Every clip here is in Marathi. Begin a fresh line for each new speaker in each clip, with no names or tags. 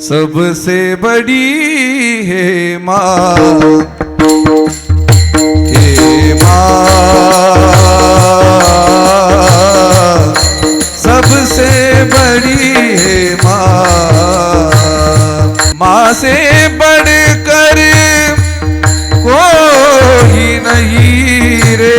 सबसे बड़ी है माँ। हे माँ। सबसे बड़ी है माँ। माँ से बढ़कर कोई नहीं रे।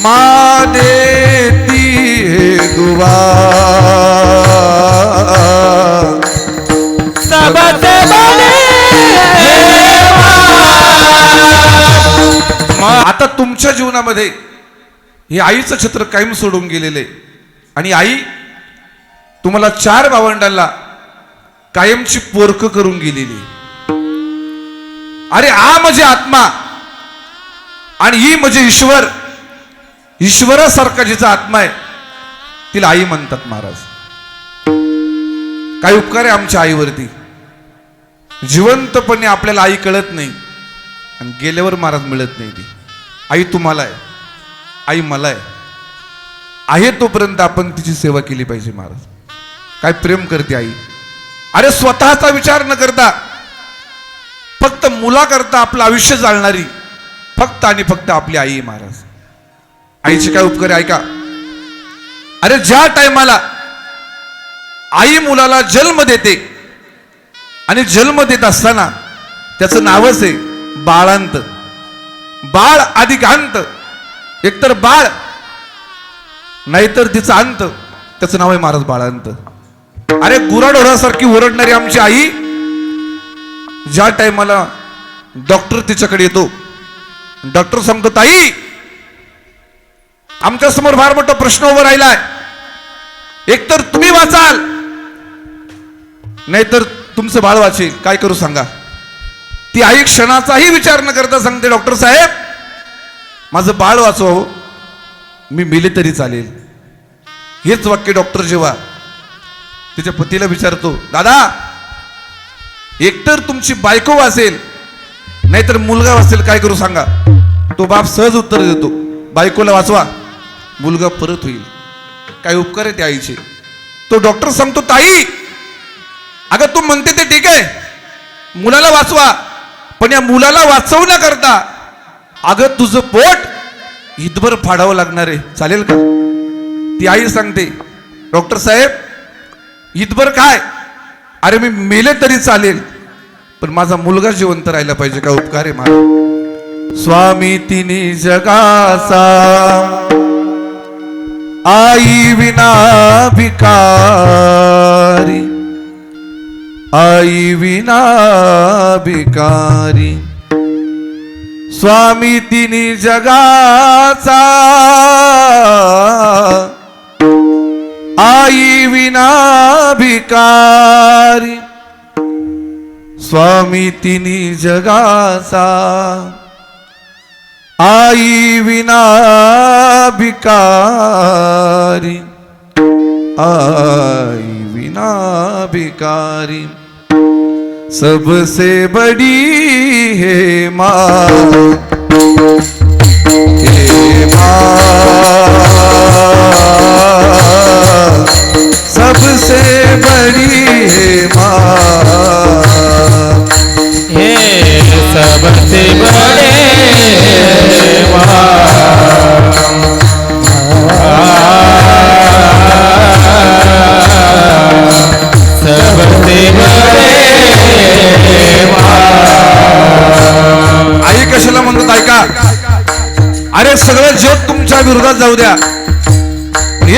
माँ देती है दुआ। तुमच्या जीवनामध्ये हे आईचं छत्र कायम सोडून गेलेले. आणि आई तुम्हाला चार भावंडांना कायमची पोरक करून गेलेली. अरे आ म्हणजे आत्मा आणि ही म्हणजे ईश्वर. ईश्वरासारखा जिचा आत्मा आहे तिला आई म्हणतात महाराज. काय उपकार आहे आमच्या आईवरती. जिवंतपणे आपल्याला आई कळत नाही आणि गेल्यावर महाराज मिळत नाही ती. आई तुम्हाला आहे. आई मला आहे. आहे तोपर्यंत आपण तिची सेवा केली पाहिजे महाराज. काय प्रेम करते आई. अरे स्वतःचा विचार न करता फक्त मुलाकरता आपलं आयुष्य जाळणारी फक्त आणि फक्त आपली आई आहे महाराज. आईचे काय उपकार ऐका. अरे ज्या टायमाला आई मुलाला जन्म देते आणि जन्म देत असताना त्याचं नावच आहे बाळांत. बाळ अधिक अंत. एकतर बाळ नाहीतर तिचा अंत. त्याचं नाव आहे महाराज बाळांत. अरे गुराढोरासारखी ओरडणारी आमची आई ज्या टायमाला डॉक्टर तिच्याकडे येतो डॉक्टर सांगतो ताई आमच्यासमोर फार मोठा प्रश्न उभा राहिलाय. एकतर तुम्ही वाचाल नाहीतर तुमचं बाळ वाचेल. काय करू सांगा? ती आई क्षणाचाही विचार न करता सांगते डॉक्टर साहेब माझं बाळ वाचवा हो. मी मेले तरी चालेल. हेच वाक्य डॉक्टर जेव्हा तिच्या पतीला विचारतो दादा एकतर तुमची बायको वाचेल नाहीतर मुलगा वाचेल काय करू सांगा? तो बाप सहज उत्तर देतो बायकोला वाचवा मुलगा परत होईल. काय उपकार आहे त्या आईचे. तो डॉक्टर सांगतो ताई अगं तू म्हणते ते ठीक आहे. मुलाला वाचवा पण या मुलाला वाचवण्याकरता अगं तुझं पोट हितभर फाडावं लागणार आहे. चालेल का? ती आई सांगते डॉक्टर साहेब हितभर काय? अरे मी मेले तरी चालेल पण माझा मुलगा जिवंत राहिला पाहिजे का? उपकार आहे मला स्वामी तिने जगाचा आई विना भिकारी आई विना भिकारी स्वामी तिने जगाचा आई विना भिकारी स्वामी तिने जगाचा आई विना भिकारी आई विना भिकारी सबसे बड़ी है माँ। हे माँ सगळं जग तुमच्या विरोधात जाऊ द्या.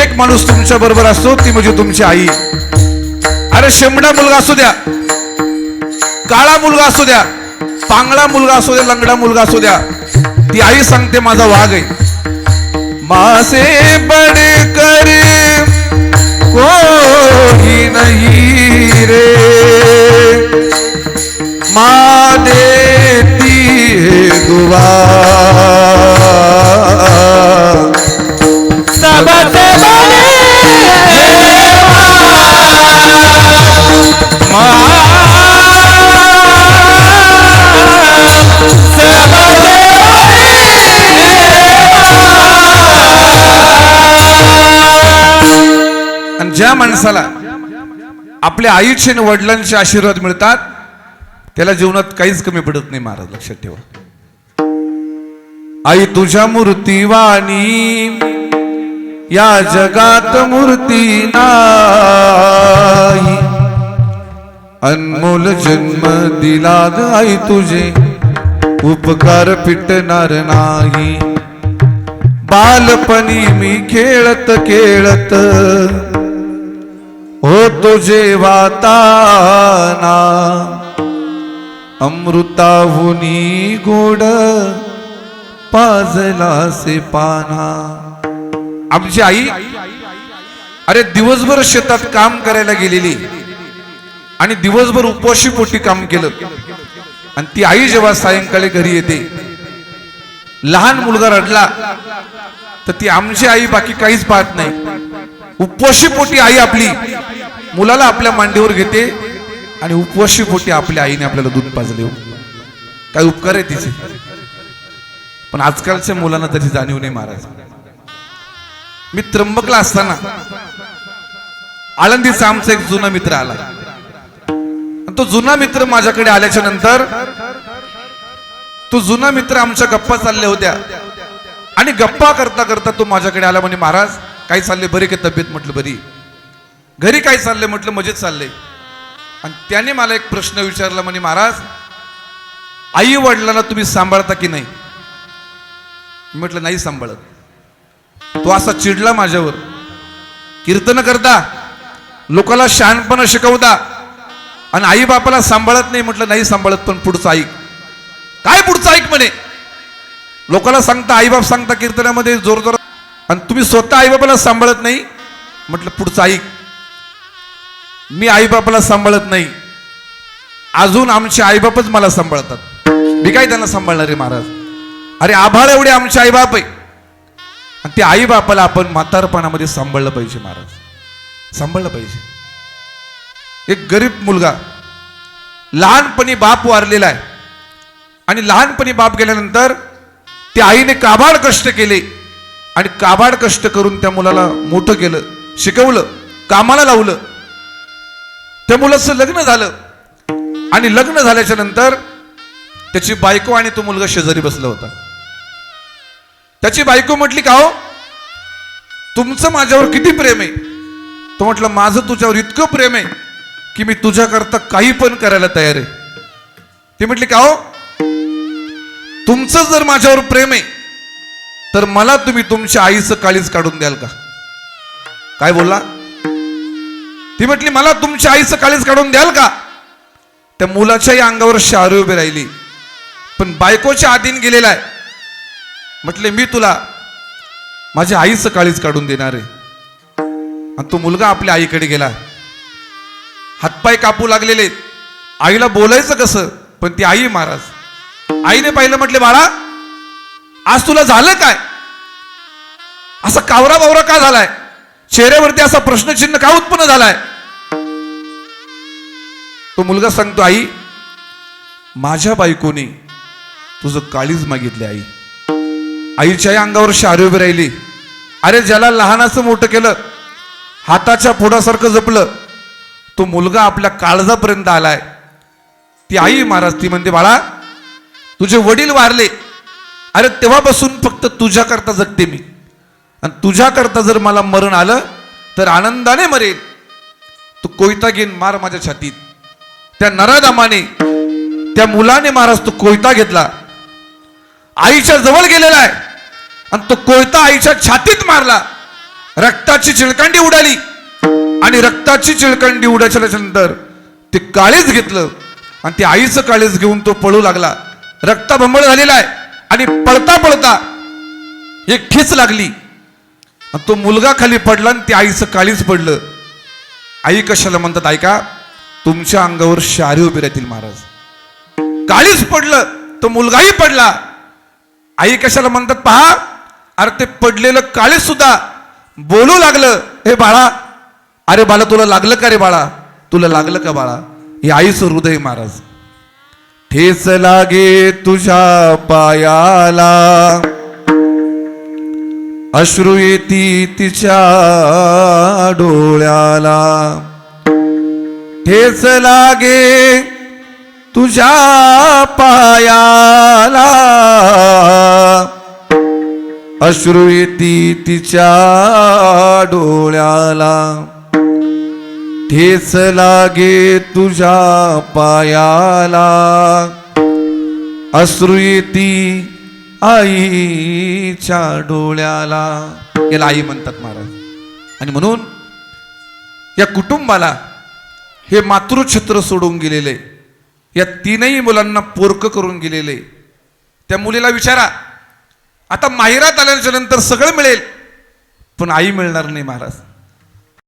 एक माणूस तुमच्या बरोबर असतो ती म्हणजे तुमची आई. अरे शेंबडा मुलगा असू द्या काळा मुलगा असू द्या पांगळा मुलगा असू द्या लंगडा मुलगा असू द्या ती आई सांगते माझा वाघ आहे. मासे बडे करे कोई नाही रे. मा देती है दुआ. ज्या माणसाला आपल्या आईचे आणि वडिलांचे आशीर्वाद मिळतात त्याला जीवनात काहीच कमी पडत नाही महाराज लक्षात ठेवा. आई तुझ्या मूर्तीवाणी या जगात मूर्ती नाही. अनमोल जन्म दिला आई तुझे उपकार पिटणार नाही. बालपणी मी खेळत खेळत हो तुझे वाताना अमृताहुनी गोड पाजला से पाना आमची आई अरे दिवसभर शेतात काम करायला गेलेली. आणि दिवसभर उपवाशी पोटी काम केलं. आणि ती आई जेव्हा सायंकाळी घरी येते लहान मुलगा रडला तर ती आमची आई बाकी काहीच पाहत नाही. उपवाशी पोटी आई आपली मुलाला आपल्या मांडीवर घेते आणि उपवाशी पोटी आपल्या आईने आपल्याला दूध पाजले हो. काय उपकार आहे तिचे? पण आजकालच्या मुलांना त्याची जाणीव नाही महाराज. मी त्र्यंबकला असताना आळंदीचा आमचा एक जुना मित्र आला. तो जुना मित्र माझ्याकडे आल्याच्यानंतर तो जुना मित्र आमच्या गप्पा चालल्या होत्या. आणि गप्पा करता करता तो माझ्याकडे आला म्हणे महाराज काय चालले बरी की तब्येत? म्हटलं बरी. घरी काय चाललंय? म्हटलं मजेत चाललंय. आणि त्याने मला एक प्रश्न विचारला म्हणे महाराज आई वडिलांना तुम्ही सांभाळता की नाही? मी म्हटलं नाही सांभाळत. तो असा चिडला माझ्यावर. कीर्तन करता लोकाला शहाणपणा शिकवता आणि आई बापाला सांभाळत नाही. म्हटलं नाही सांभाळत पण पुढचं ऐक. काय पुढचं ऐक म्हणे? लोकाला सांगता आईबाप सांगता कीर्तनामध्ये जोर जोर आणि तुम्ही स्वतः आईबापाला सांभाळत नाही? म्हटलं पुढचं ऐक. मी आईबापाला सांभाळत नाही. अजून आमचे आईबापच मला सांभाळतात. मी काय त्यांना सांभाळणार आहे महाराज? अरे आभाळ एवढे आमचे आईबाप आहे. आणि त्या आईबापाला आपण म्हातारपणामध्ये सांभाळलं पाहिजे महाराज. सांभाळलं पाहिजे. एक गरीब मुलगा लहानपणी बाप वारलेला आहे. आणि लहानपणी बाप गेल्यानंतर त्या आईने काबाड कष्ट केले. आणि काबाड कष्ट करून त्या मुलाला मोठं केलं शिकवलं कामाला लावलं. त्या मुलाचं लग्न झालं. आणि लग्न झाल्याच्यानंतर त्याची बायको आणि तो मुलगा शेजारी बसला होता. त्याची बायको म्हटली का हो? तुमचं माझ्यावर किती प्रेम आहे? तो म्हटलं माझं तुझ्यावर इतकं प्रेम आहे की मी तुझ्याकरता काही पण करायला तयार आहे. ती म्हटली का हो? तुमचं जर माझ्यावर प्रेम आहे तर मला तुम्ही तुमच्या आईचं काळीच काढून द्याल का? काय बोलला? ती म्हटली मला तुमच्या आईचं काळीच काढून द्याल का? त्या मुलाच्याही अंगावर शारू उभी राहिली. पण बायकोच्या आधीन गेलेला आहे. म्हटले मी तुला माझ्या आईचं काळीच काढून देणार आहे. आणि तो मुलगा आपल्या आईकडे गेला. हातपाय कापू लागलेले. आईला बोलायचं कसं? पण ती आई महाराज आईने पाहिलं म्हटले बाळा आज तुला झालं काय? असा कावरा बावरा का झालाय? चेहऱ्यावरती असा प्रश्नचिन्ह का उत्पन्न झालाय? तो मुलगा सांगतो आई माझ्या बायकोने तुझं काळीज मागितले आई. आईच्याही अंगावर शारी उभी राहिली. अरे ज्याला लहानाचं मोठं केलं हाताच्या फोडासारखं जपलं तो मुलगा आपल्या काळजापर्यंत आलाय. ती आई महाराज ती म्हणते बाळा तुझे वडील वारले. अरे तेव्हापासून फक्त तुझ्याकरता जगते मी. आणि तुझ्याकरता जर मला मरण आलं तर आनंदाने मरेल तू कोयता घेईन मार माझ्या छातीत. त्या नरादामाने त्या मुलाने महाराज तो कोयता घेतला. आईच्या जवळ गेलेला आहे. आणि तो कोयता आईच्या छातीत मारला. रक्ताची चिळकंडी उडाली. आणि रक्ताची चिळकंडी उडायच्या नंतर ते काळीच घेतलं. आणि ते आईचं काळीच घेऊन तो पळू लागला. रक्ताभंबळ झालेला आहे. आणि पळता पळता एक खिच लागली. आणि तो मुलगा खाली पडला आणि त्या आईचं काळीच पडलं. आई कशाला म्हणतात ऐका तुमच्या अंगावर शारी उभी राहतील महाराज. काळीच पडलं. तो मुलगाही पडला. आई कशाला म्हणतात पहा अरे ते पडलेलं काळे सुद्धा बोलू लागलं. हे बाळा अरे बाळा तुला लागलं का रे बाळा? तुला लागलं का बाळा? हे आईचं हृदय महाराज. ठेच लागे तुझ्या पायाला. अश्रू येती तिच्या डोळ्याला. ठेच लागे तुझ्या पायाला. अश्रू येती तिच्या डोळ्याला. ठेस लागे तुझ्या पायाला. अश्रू येती आईच्या डोळ्याला. याला आई म्हणतात महाराज. आणि म्हणून या कुटुंबाला हे मातृछत्र सोडून गेलेले या तीनही मुलांना पोरक करून गेलेले त्या मुलीला विचारा आता माहिरात आल्याच्यानंतर सगळं मिळेल. पण आई मिळणार नाही महाराज.